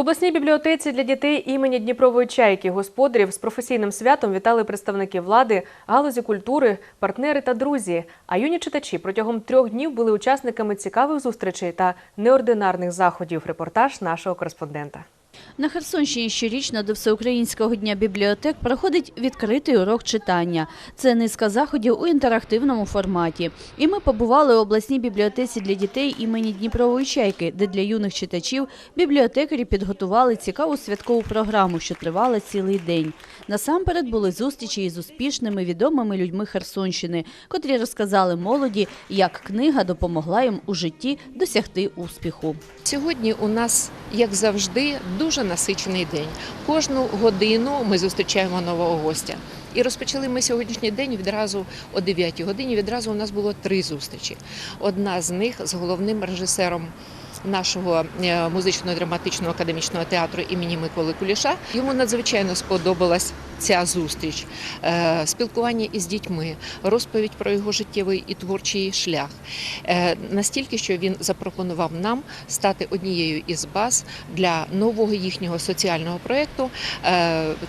Обласній бібліотеці для дітей імені Дніпрової чайки господарів з професійним святом вітали представники влади, галузі культури, партнери та друзі. А юні читачі протягом трьох днів були учасниками цікавих зустрічей та неординарних заходів. Репортаж нашого кореспондента. На Херсонщині щорічно до Всеукраїнського дня бібліотек проходить відкритий урок читання. Це низка заходів у інтерактивному форматі. І ми побували у обласній бібліотеці для дітей імені Дніпрової чайки, де для юних читачів бібліотекарі підготували цікаву святкову програму, що тривала цілий день. Насамперед були зустрічі із успішними відомими людьми Херсонщини, котрі розказали молоді, як книга допомогла їм у житті досягти успіху. Сьогодні у нас, як завжди, дуже насичений день. Кожну годину ми зустрічаємо нового гостя. І розпочали ми сьогоднішній день відразу о 9 годині. Відразу у нас було три зустрічі. Одна з них з головним режисером нашого е, музично-драматичного академічного театру імені Миколи Куліша. Йому надзвичайно сподобалась ця зустріч, Е, спілкування із дітьми, розповідь про його життєвий і творчий шлях. Е, Настільки, що він запропонував нам стати однією із баз для нового їхнього соціального проєкту.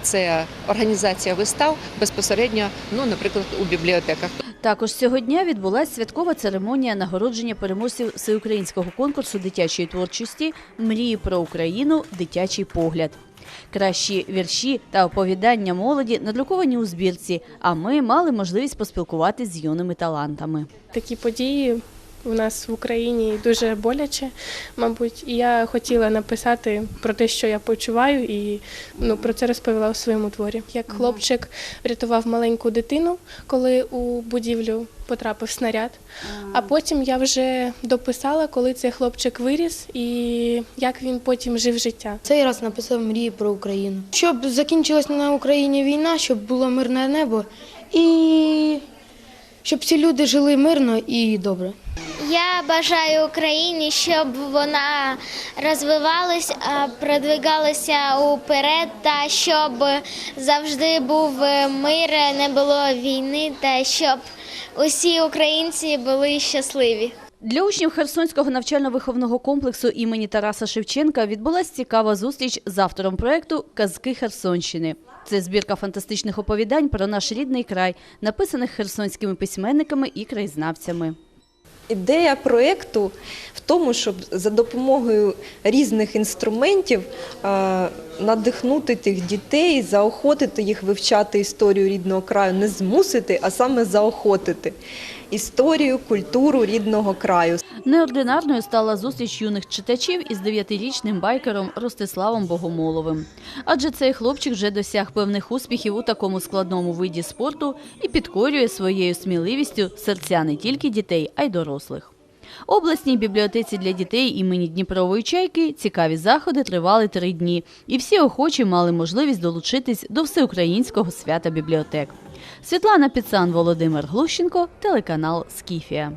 Це організація вистав безпосередньо, ну, наприклад, у бібліотеках. Також цього дня відбулася святкова церемонія нагородження переможців всеукраїнського конкурсу дитячої творчості Мрії про Україну. Дитячий погляд. Кращі вірші та оповідання молоді надруковані у збірці. А ми мали можливість поспілкуватися з юними талантами. Такі події у нас в Україні дуже боляче, мабуть. І я хотіла написати про те, що я почуваю, і ну, про це розповіла у своєму творі. Як хлопчик врятував маленьку дитину, коли у будівлю потрапив снаряд. А потім я вже дописала, коли цей хлопчик виріс і як він потім жив життя. Цей раз написав мрії про Україну. Щоб закінчилась на Україні війна, щоб було мирне небо і щоб всі люди жили мирно і добре. Я бажаю Україні, щоб вона розвивалась, а, продвигалася уперед, та щоб завжди був мир, не було війни, та щоб усі українці були щасливі. Для учнів Херсонського навчально-виховного комплексу імені Тараса Шевченка відбулася цікава зустріч з автором проєкту Казки Херсонщини. Це збірка фантастичних оповідань про наш рідний край, написаних херсонськими письменниками і краєзнавцями. Ідея проєкту в тому, щоб за допомогою різних інструментів е, надихнути тих дітей, заохотити їх вивчати історію рідного краю, не змусити, а саме заохотити історію, культуру рідного краю. Неординарною стала зустріч юних читачів із дев'ятирічним байкером Ростиславом Богомоловим. Адже цей хлопчик вже досяг певних успіхів у такому складному виді спорту і підкорює своєю сміливістю серця не тільки дітей, а й дорослих. У обласній бібліотеці для дітей імені Дніпрової чайки цікаві заходи тривали три дні, і всі охочі мали можливість долучитись до всеукраїнського свята бібліотек. Світлана Піцан, Володимир Глущенко, телеканал Скіфія.